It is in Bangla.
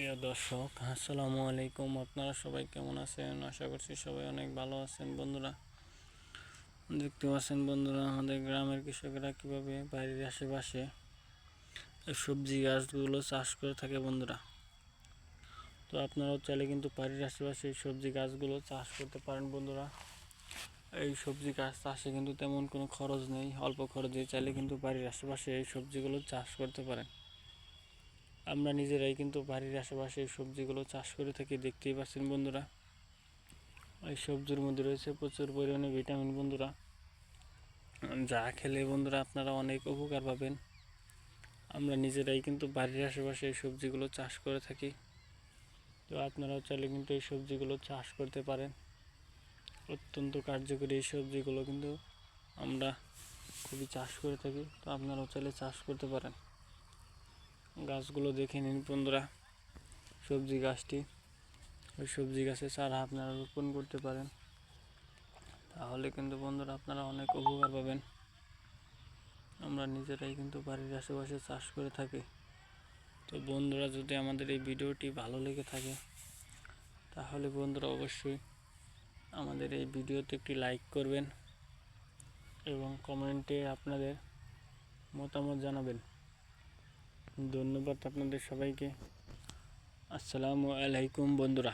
প্রিয় দর্শক, আসসালামু আলাইকুম। আপনারা সবাই কেমন আছেন? আশা করছি সবাই অনেক ভালো আছেন বন্ধুরা। দেখতে পাচ্ছেন বন্ধুরা, আমাদের গ্রামের কৃষকেরা কীভাবে বাড়ির আশেপাশে সবজি গাছগুলো চাষ করে থাকে বন্ধুরা। তো আপনারাও চাইলে কিন্তু বাড়ির আশেপাশে এই সবজি গাছগুলো চাষ করতে পারেন বন্ধুরা। এই সবজি গাছ চাষে কিন্তু তেমন কোনো খরচ নেই, অল্প খরচে চাইলে কিন্তু বাড়ির আশেপাশে এই সবজিগুলো চাষ করতে পারেন। আমরা নিজেরাই কিন্তু বাড়ির আশেপাশে এই সবজিগুলো চাষ করে থাকি, দেখতেই পাচ্ছেন বন্ধুরা। এই সবজির মধ্যে রয়েছে প্রচুর পরিমাণে ভিটামিন বন্ধুরা। যা খেলে বন্ধুরা আপনারা অনেক উপকার পাবেন। আমরা নিজেরাই কিন্তু বাড়ির আশেপাশে এই সবজিগুলো চাষ করে থাকি। তো আপনারাও চাইলে কিন্তু এই সবজিগুলো চাষ করতে পারেন। অত্যন্ত কার্যকরী এই সবজিগুলো কিন্তু আমরা খুবই চাষ করে থাকি। তো আপনারাও চাইলে চাষ করতে পারেন। গাছগুলো দেখে নিন বন্ধুরা। সবজি গাছটি, ওই সবজি গাছের চারা আপনারা রোপণ করতে পারেন। তাহলে কিন্তু বন্ধুরা আপনারা অনেক উপকার পাবেন। আমরা নিজেরাই কিন্তু বাড়ির আশেপাশে চাষ করে থাকি। তো বন্ধুরা, যদি আমাদের এই ভিডিওটি ভালো লেগে থাকে, তাহলে বন্ধুরা অবশ্যই আমাদের এই ভিডিওতে একটি লাইক করবেন এবং কমেন্টে আপনাদের মতামত জানাবেন। ধন্যবাদ আপনাদের সবাইকে। আসসালামু আলাইকুম বন্ধুরা।